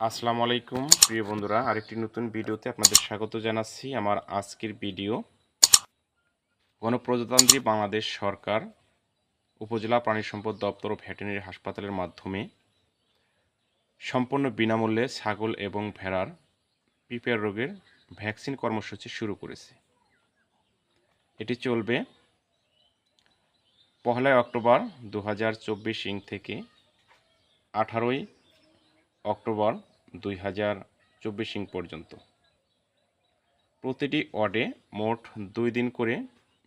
আসসালামু আলাইকুম, প্রিয় বন্ধুরা। আরেকটি নতুন ভিডিওতে আপনাদের স্বাগত জানাচ্ছি আমার আজকের ভিডিও। গণপ্রজাতন্ত্রী বাংলাদেশ সরকার উপজেলা প্রাণী সম্পদ দপ্তর ও ভেটেরিনারি হাসপাতালের মাধ্যমে সম্পূর্ণ বিনামূল্যে ছাগল এবং ভেড়ার পিপিআর রোগের ভ্যাকসিন কর্মসূচি শুরু করেছে। এটি চলবে পহেলা অক্টোবর দু হাজার চব্বিশ ইং থেকে আঠারোই অক্টোবর দুই হাজার চব্বিশ ইং পর্যন্ত। প্রতিটি ওয়ার্ডে মোট দুই দিন করে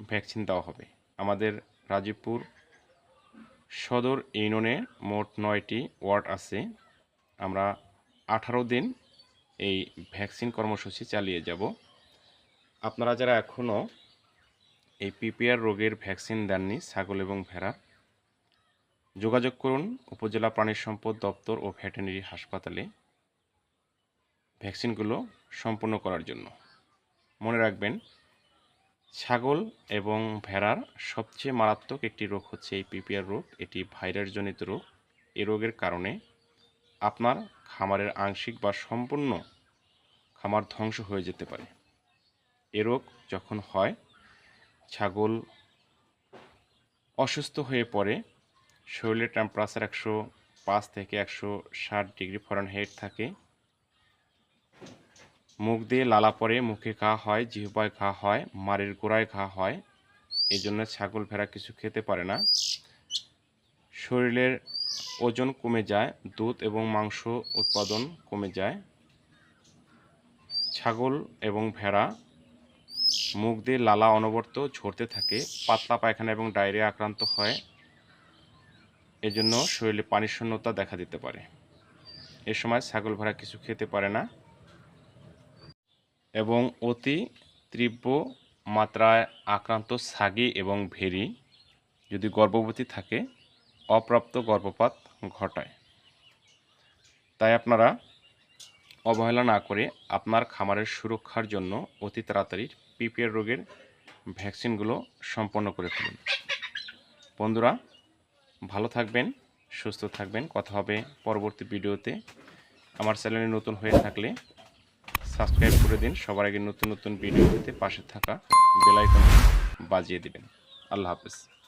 ভ্যাকসিন দেওয়া হবে। আমাদের রাজীবপুর সদর ইউনিয়নে মোট নয়টি ওয়ার্ড আছে। আমরা আঠারো দিন এই ভ্যাকসিন কর্মসূচি চালিয়ে যাব। আপনারা যারা এখনও এই পিপিআর রোগের ভ্যাকসিন দেননি, ছাগল এবং ভেড়া, যোগাযোগ করুন উপজেলা প্রাণী সম্পদ দপ্তর ও ভেটেরিনারি হাসপাতালে। ভ্যাকসিনগুলো সম্পূর্ণ করার জন্য। মনে রাখবেন, ছাগল এবং ভেড়ার সবচেয়ে মারাত্মক একটি রোগ হচ্ছে এই পিপিআর রোগ। এটি ভাইরাসজনিত রোগ। এই রোগের কারণে আপনার খামারের আংশিক বা সম্পূর্ণ খামার ধ্বংস হয়ে যেতে পারে। এ রোগ যখন হয়, ছাগল অসুস্থ হয়ে পড়ে, শরীরের টেম্পারেচার একশো পাঁচ থেকে একশো ষাট ডিগ্রি ফরেনহাইট থাকে মুখ দিয়ে লালা পরে মুখে ঘা হয়, জিহ্বায় ঘা হয়, মাড়ির গোড়ায় ঘা হয়। এই জন্য ছাগল ভেড়া কিছু খেতে পারে না। শরীরের ওজন কমে যায়, দুধ এবং মাংস উৎপাদন কমে যায়। ছাগল এবং ভেড়া মুখ দিয়ে লালা অনবরত ঝরতে থাকে, পাতলা পায়খানা এবং ডায়রিয়া আক্রান্ত হয়। এজন্য শরীরে পানির শূন্যতা দেখা দিতে পারে। এ সময় ছাগল ভেড়া কিছু খেতে পারে না। এবং অতি তীব্র মাত্রায় আক্রান্ত ছাগি এবং ভেরি যদি গর্ভবতী থাকে, অপ্রাপ্ত গর্ভপাত ঘটায়। তাই আপনারা অবহেলা না করে আপনার খামারের সুরক্ষার জন্য অতি তাড়াতাড়ি পিপিআর রোগের ভ্যাকসিনগুলো সম্পন্ন করে ফেলুন। বন্ধুরা, ভালো থাকবেন, সুস্থ থাকবেন। কথা হবে পরবর্তী ভিডিওতে। আমার চ্যানেলে নতুন হয়ে থাকলে সাবস্ক্রাইব করে দিন। সবার আগে নতুন নতুন ভিডিও পেতে পাশে থাকা বেলাইকন বাজিয়ে দিবেন। আল্লাহ হাফেজ।